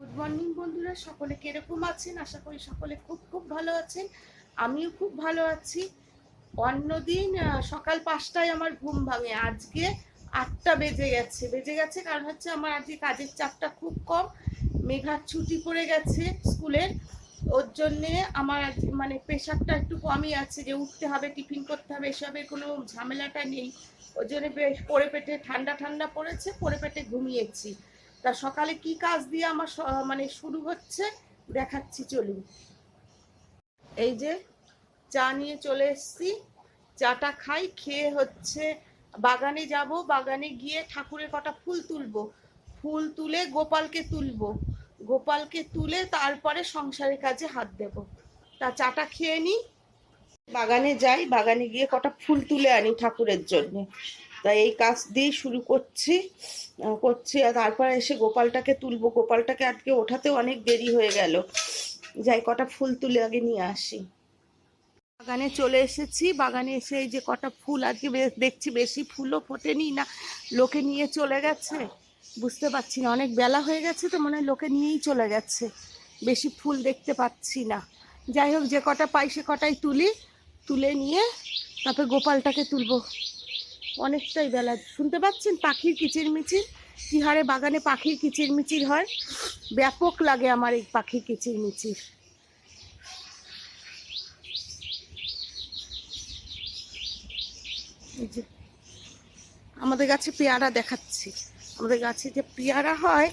Good morning বন্ধুরা। সকলে কীরকম আছেন? আশা করি সকলে খুব খুব ভালো আছেন। আমিও খুব ভালো আছি। অন্যদিন সকাল পাঁচটায় আমার ঘুম ভাঙে। আজকে আটটা বেজে গেছে। বেজে গেছে কারণ হচ্ছে আমার আজকে কাজের চাপটা খুব কম। মেঘার ছুটি পড়ে গেছে স্কুলের। ওর জন্যে আমার মানে প্রেশারটা একটু কমই আছে যে উঠতে হবে, টিফিন করতে হবে, এসবের কোনো ঝামেলাটা নেই। ওর জন্য বেশ পড়ে পেটে ঠান্ডা ঠান্ডা পড়েছে পরে পেটে ঘুমিয়েছি। তা সকালে কি কাজ দিয়ে আমার মানে শুরু হচ্ছে? দেখাচ্ছি, চলুন। এই যে চা নিয়ে চলে এসেছি। চাটা খাই, খেয়ে হচ্ছে বাগানে যাব। বাগানে গিয়ে ঠাকুরের কটা ফুল তুলবো। ফুল তুলে গোপালকে তুলবো। গোপালকে তুলে তারপরে সংসারের কাজে হাত দেব। তা চাটা খেয়ে নিই বাগানে যাই। বাগানে গিয়ে কটা ফুল তুলে আনি ঠাকুরের জন্য। তাই এই কাজ দিয়ে শুরু করছি করছি। আর তারপরে এসে গোপালটাকে তুলবো। গোপালটাকে আজকে ওঠাতে অনেক দেরি হয়ে গেল। যাই, কটা ফুল তুলে আগে নিয়ে আসি। বাগানে চলে এসেছি। বাগানে এসে এই যে কটা ফুল আজকে দেখছি, বেশি ফুলও ফোটেনি না। লোকে নিয়ে চলে গেছে। বুঝতে পারছি না, অনেক বেলা হয়ে গেছে তো মনে হয় লোকে নিয়েই চলে গেছে। বেশি ফুল দেখতে পাচ্ছি না। যাই হোক, যে কটা পাই সে কটাই তুলি। তুলে নিয়ে তারপর গোপালটাকে তুলবো। অনেকটাই বেলা। শুনতে পাচ্ছেন? পাখির কিচিরমিচির? কি হারে বাগানে পাখির কিচিরমিচির হয়? ব্যাপক লাগে আমার এই পাখির কিচিরমিচির। এই যে, আমাদের গাছে পেয়ারা দেখাচ্ছি। আমাদের গাছে যে পেয়ারা হয়,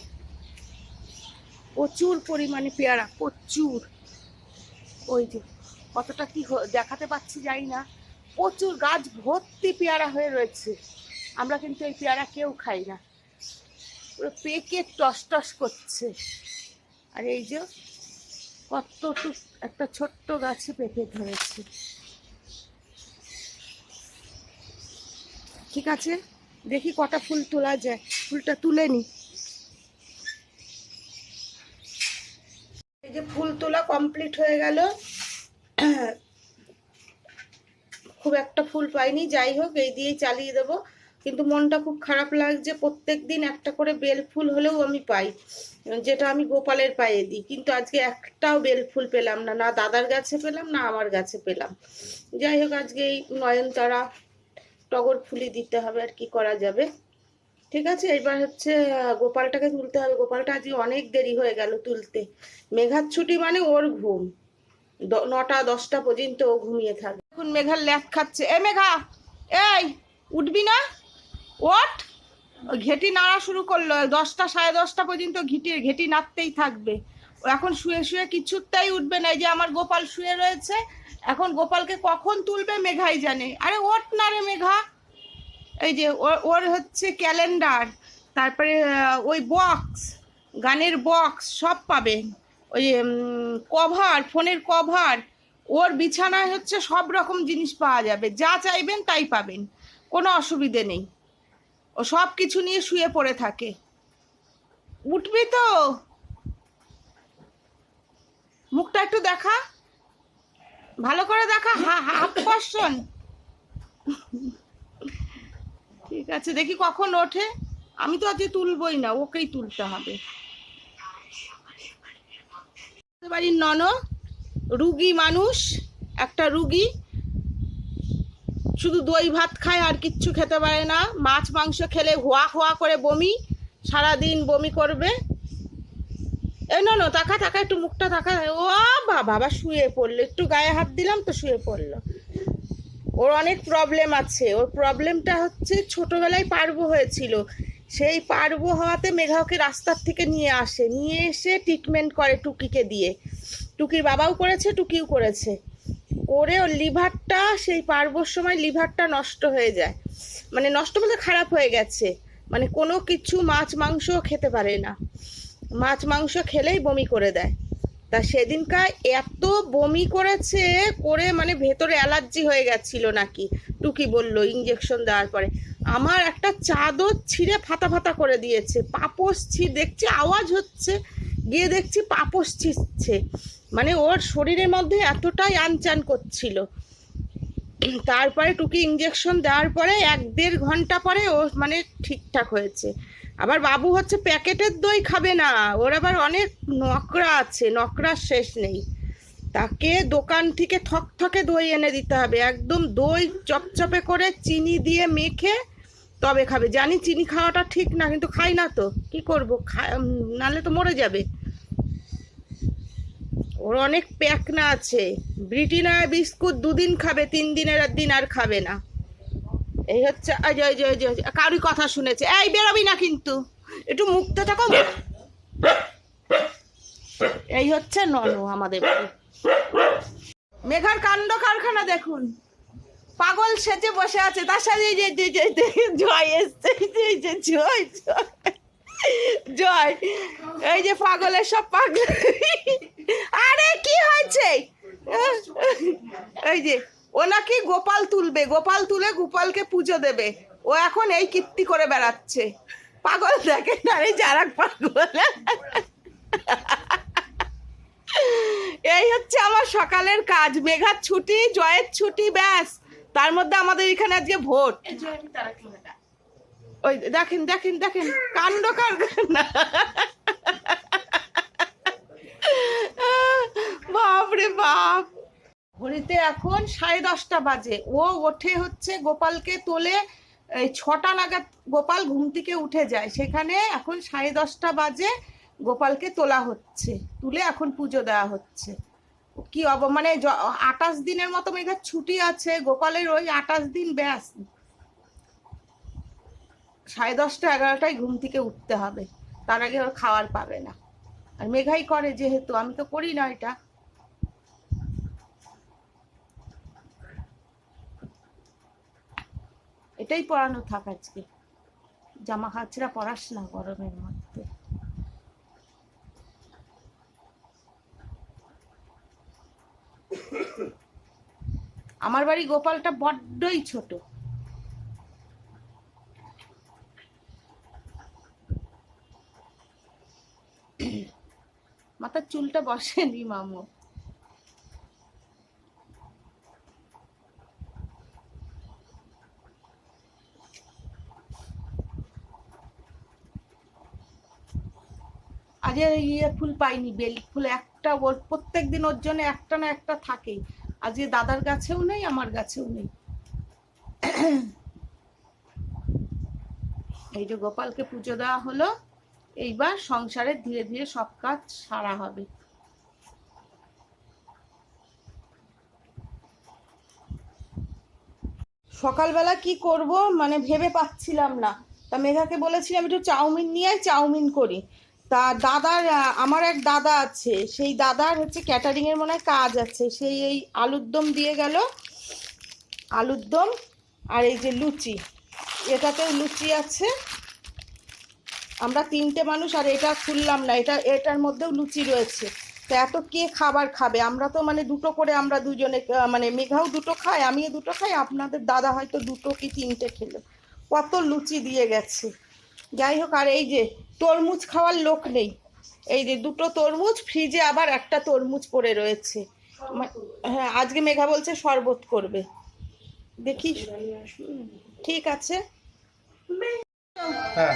প্রচুর পরিমাণে পেয়ারা, প্রচুর। ওই যে, কতটা কি দেখাতে পাচ্ছি জানি না। প্রচুর গাছ ভর্তি পেয়ারা হয়ে রয়েছে। আমরা কিন্তু এই পেয়ারা কেউ খাই না। পুরো পেকে টস টস করছে। আর এই যে কতটুক একটা ছোট্ট গাছে পেঁপে ধরেছে। ঠিক আছে? দেখি কটা ফুল তোলা যায়। ফুলটা তুলে নি। এই যে ফুল তোলা কমপ্লিট হয়ে গেল। খুব একটা ফুল পাইনি, যাই হোক, এই দিয়েই চালিয়ে দেবো। কিন্তু মনটা খুব খারাপ লাগছে প্রত্যেক দিন একটা করে বেল ফুল হলেও আমি পাই। যেটা আমি গোপালের পায়ে দিই, কিন্তু আজকে একটাও বেল ফুল পেলাম না না দাদার গাছে পেলাম, না আমার গাছে পেলাম। যাই হোক, আজকে এই নয়নতারা টগর ফুলি দিতে হবে, আর কি করা যাবে। ঠিক আছে, এবার হচ্ছে গোপালটাকে তুলতে হবে। গোপালটা আজকে অনেক দেরি হয়ে গেল তুলতে। মেঘার ছুটি মানে ওর ঘুম। নটা, দশটা পর্যন্ত ঘুমিয়ে থাকবে এখন মেঘার ল্যাপ খাচ্ছে। এ মেঘা, এই, উঠবি না? ওট ঘেটি নাড়া শুরু করল। দশটা, সাড়ে দশটা পর্যন্ত ঘিটি ঘেটি নাড়তেই থাকবে। এখন শুয়ে শুয়ে কিছুতেই উঠবে না। এই যে আমার গোপাল শুয়ে রয়েছে। এখন গোপালকে কখন তুলবে মেঘাই জানে। আরে ওট না রে মেঘা। এই যে ওর- হচ্ছে ক্যালেন্ডার। তারপরে ওই বক্স, গানের বক্স সব পাবেন ওই কভার, ফোনের কভার, ওর বিছানায় হচ্ছে সব রকম জিনিস পাওয়া যাবে। যা চাইবেন তাই পাবেন, কোনো অসুবিধে নেই। ও সব কিছু নিয়ে শুয়ে পড়ে থাকে। উঠবি তো? মুখটা একটু দেখা। ভালো করে দেখা। হাফ পার্সন ঠিক আছে, দেখি কখন ওঠে। আমি তো আজকে তুলবই না, ওকেই তুলতে হবে। বাড়ির নন রুগী মানুষ, একটা রুগী। শুধু দই ভাত খায়, আর কিচ্ছু খেতে পারে না। মাছ, মাংস খেলে হোয়া হোয়া করে বমি, সারাদিন বমি করবে। এই নন তাকা তাকা, একটু মুখটা তাকা। ও বাবা বাবা শুয়ে পড়ল। একটু গায়ে হাত দিলাম তো শুয়ে পড়ল। ওর অনেক প্রবলেম আছে। ওর প্রবলেমটা হচ্ছে ছোটবেলায় পার্বো হয়েছিল। সেই পার্বো হওয়াতে মেঘা ওকে রাস্তার থেকে নিয়ে আসে। নিয়ে এসে ট্রিটমেন্ট করে টুকিকে দিয়ে। টুকির বাবাও করেছে, টুকিও করেছে। করে ওর লিভারটা, সেই পারবোর সময় লিভারটা নষ্ট হয়ে যায়। মানে নষ্ট বলতে খারাপ হয়ে গেছে। মানে কোনো কিছু মাছ মাংস খেতে পারে না। মাছ, মাংস খেলেই বমি করে দেয়। তা সেদিনকার এত বমি করেছে, করে মানে ভেতরে অ্যালার্জি হয়ে গেছিল নাকি। টুকি বলল ইঞ্জেকশন দেওয়ার পরে। আমার একটা চাদর ছিঁড়ে ফাতা ফাতা করে দিয়েছে। পাপস ছি, দেখছি আওয়াজ হচ্ছে, গিয়ে দেখছি পাপস ছিঁড়ছে। মানে ওর শরীরের মধ্যে এতটাই আনচান করছিল। তারপরে টুকি ইঞ্জেকশন দেওয়ার পরে এক দেড় ঘণ্টা পরে ও মানে ঠিকঠাক হয়েছে। আবার বাবু হচ্ছে প্যাকেটের দই খাবে না, ওর আবার অনেক নকরা আছে নকরার শেষ নেই। তাকে দোকান থেকে থকথকে দই এনে দিতে হবে। একদম দই চপচপে করে, চিনি দিয়ে মেখে তবে খাবে। জানি চিনি খাওয়াটা ঠিক না কিন্তু খাই না তো। কি করব? নাহলে তো মরে যাবে। ওর অনেক প্যাকনা আছে। ব্রিটিনা বিস্কুট দুদিন খাবে তিন দিনের দিন আর খাবে না। এই হচ্ছে এই যে, এই যে, এই যে, এই যে, কারুর কথা শুনেছে। এই বেরোবি না কিন্তু। একটু মুক্ত থাকো এই হচ্ছে নন আমাদের মেঘার কাণ্ড কারখানা দেখুন। পাগল সেজে বসে আছে, তার সাথে জয় এসছে, এই যে জয় জয় এই যে পাগলের সব পাগল। আরে, কি হয়েছে? এই যে ও নাকি গোপাল তুলবে? গোপাল তুলে গোপালকে পুজো দেবে। ও এখন এই কীর্তি করে বেড়াচ্ছে। পাগল দেখে এই যারা পাগল। এই হচ্ছে আমার সকালের কাজ। মেঘার ছুটি, জয়ের ছুটি, ব্যাস। তার মধ্যে আমাদের এখানে আজকে ভোট। ওই দেখেন দেখেন দেখেন কাণ্ড কারখানা। বাপরে বাপ। ঘড়িতে এখন সাড়ে দশটা বাজে। ও ওঠে হচ্ছে গোপালকে তোলে এই ছটা নাগাদ গোপাল ঘুম থেকে উঠে যায়। সেখানে এখন সাড়ে দশটা বাজে গোপালকে তোলা হচ্ছে তুলে এখন পুজো দেওয়া হচ্ছে। কি অব মানে আঠাশ দিনের মতো মেঘার ছুটি আছে। গোপালের ওই আঠাশ দিন ব্যাস। সাড়ে দশটা, এগারোটায় ঘুম থেকে উঠতে হবে। তার আগে ওর খাওয়ার পাবে না। আর মেঘাই করে যেহেতু, আমি তো করি না এটা। এটাই পড়ানো থাক আজকে। জামা কাচরা পড়াস না গরমের মধ্যে। আমার বাড়ি গোপালটা বড্ডই ছোট। মাথার চুলটা বসেনি মামু। আজ ইয়ে ফুল পাইনি, বেল, ফুল একটা ওর প্রত্যেক দিন ওর জন্য একটা না একটা থাকেই। আজকে দাদার গাছেও নেই, আমার গাছেও নেই। এই যে গোপালকে পুজো দেওয়া হলো, এইবার সংসারে ধীরে ধীরে সব কাজ সারা হবে। সকালবেলা কি করব মানে ভেবে পাচ্ছিলাম না। তা মেঘাকে বলেছিলাম, একটু চাউমিন নিয়ে চাউমিন করি। তা দাদার আমার এক দাদা আছে। সেই দাদার হচ্ছে ক্যাটারিং এর মনে হয় কাজ আছে। সেই এই আলুর দম দিয়ে গেল। আলুর দম আর এই যে লুচি। এটাতেও লুচি আছে। আমরা তিনটে মানুষ আর এটা খুললাম না। এটা, এটার মধ্যেও লুচি রয়েছে। তো এত কে খাবার খাবে? আমরা তো মানে দুটো করে আমরা দুজনে মানে মেঘাও দুটো খাই আমিও দুটো খাই। আপনাদের দাদা হয়তো দুটো কি তিনটে খেলো। কত লুচি দিয়ে গেছে। যাই হোক আর এই যে তরমুজ খাওয়ার লোক নেই। এই যে দুটো তরমুজ ফ্রিজে আবার একটা তরমুজ পড়ে রয়েছে। হ্যাঁ আজকে মেঘা বলছে শরবত করবে। দেখি ঠিক আছে। হ্যাঁ।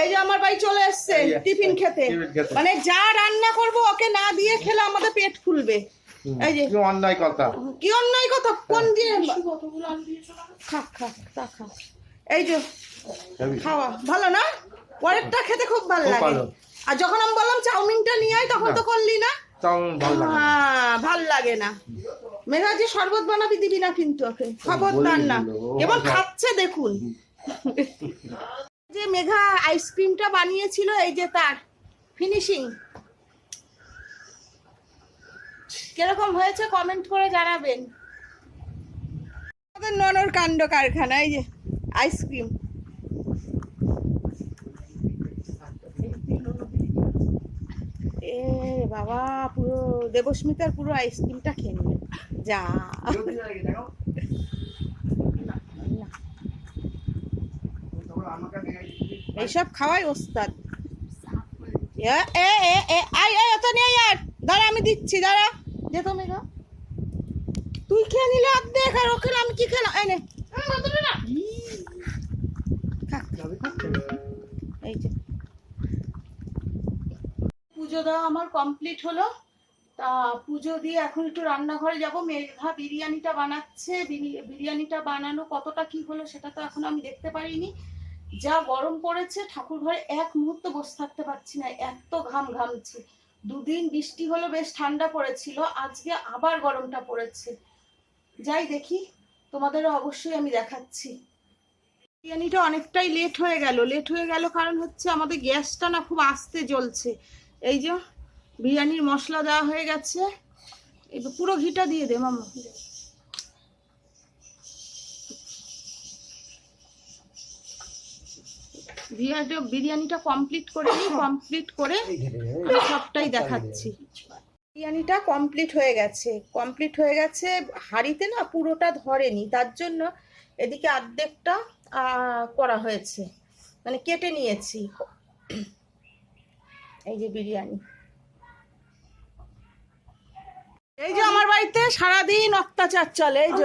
এই যে আমার ভাই চলে এসছে টিফিন খেতে। মানে যা রান্না করব ওকে না দিয়ে খেলে আমাদের পেট ফুলবে। এই যে। কি অন্যায় কথা। কি অন্যায় কথা? কোন দিয়ে? খা খা তা খা এই যে খাওয়া। ভালো না? পরেরটা খেতে খুব ভালো লাগে। আর যখন আমি বললাম চাউমিনটা নিয়ে আয় তখন তো করলি না? তাও ভালো লাগে না। হ্যাঁ ভালো লাগে না। মেঘা যে শরবত বানাবি দিবি না কিন্তু ওকে। খবরদার না। কেমন আচ্ছা। খাচ্ছে দেখুন। যে মেঘা আইসক্রিমটা বানিয়েছিল এই যে তার ফিনিশিং কীরকম হয়েছে কমেন্ট করে জানাবেন। আমাদের ননর কাণ্ড কারখানা এই যে। আইসক্রিম এ বাবা পুরো দেবস্মিতার পুরো আইসক্রিমটা খেয়ে নিল। যা। এইসব খাওয়াই ওস্তাদ। এ এ এ এ আই অত নিয়ে আর। দাঁড়া আমি দিচ্ছি দাঁড়া। দে তো মেঘা। তুই খেয়ে নিলে অর্ধেক আর ওকে আমি কি খেলাম? এই নে। পুজো দেওয়া আমার কমপ্লিট হলো। তা পুজো দিয়ে এখন একটু রান্নাঘরে যাব। মেঘা বিরিয়ানিটা বানাচ্ছে। বিরিয়ানিটা বানানো কতটা কি হলো সেটা তো এখন আমি দেখতে পারিনি। যা গরম পড়েছে, ঠাকুর ঘরে এক মুহূর্ত বসে থাকতে পারছি না। এত ঘাম ঘামছে। দুদিন বৃষ্টি হলো, বেশ ঠান্ডা পড়েছিল। আজকে আবার গরমটা পড়েছে। যাই দেখি, তোমাদেরও অবশ্যই আমি দেখাচ্ছি। বিরিয়ানিটা অনেকটাই লেট হয়ে গেল। লেট হয়ে গেল কারণ হচ্ছে আমাদের গ্যাসটা না খুব আস্তে জ্বলছে। এই যে বিরিয়ানির মশলা দেওয়া হয়ে গেছে। এবার পুরো ঘিটা দিয়ে দে, মামা। বিরিয়ানিটা বিরিয়ানিটা কমপ্লিট করে নিই কমপ্লিট করে সবটাই দেখাচ্ছি। বিরিয়ানিটা কমপ্লিট হয়ে গেছে। কমপ্লিট হয়ে গেছে, হাঁড়িতে না পুরোটা ধরেনি, তার জন্য এদিকে অর্ধেকটা করা হয়েছে। মানে কেটে নিয়েছি। এই যে বিরিয়ানি। এই যে আমার বাড়িতে সারাদিন অত্যাচার চলে এই যে।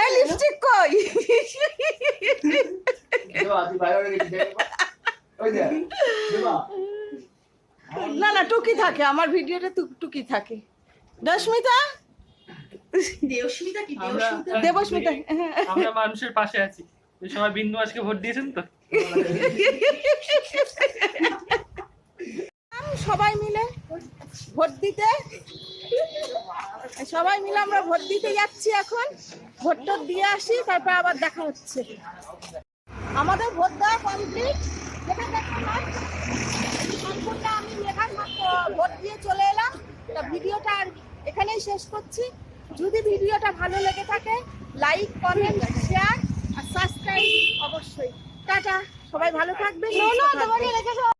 এই লিপস্টিক কই? না না টুকি থাকে আমার ভিডিওতে টুক- টুকি থাকে। দশমিতা দেবস্মিতা কি? দেবস্মিতা। আমরা মানুষের পাশে আছি। ওই সময় বিন্দু আজকে ভোট দিয়েছেন তো? সবাই মিলে ভোট দিতে। সবাই মিলে আমরা ভোট দিতে যাচ্ছি এখন। ভোট টোট দিয়ে আসি, তারপর আবার দেখা হচ্ছে। আমাদের ভোট দেওয়া কমপ্লিট আমি ভোট দিয়ে চলে এলাম। তা ভিডিওটা আর এখানেই শেষ করছি। যদি ভিডিওটা ভালো লেগে থাকে লাইক কমেন্ট শেয়ার আর সাবস্ক্রাইব অবশ্যই। টাটা, সবাই ভালো থাকবে।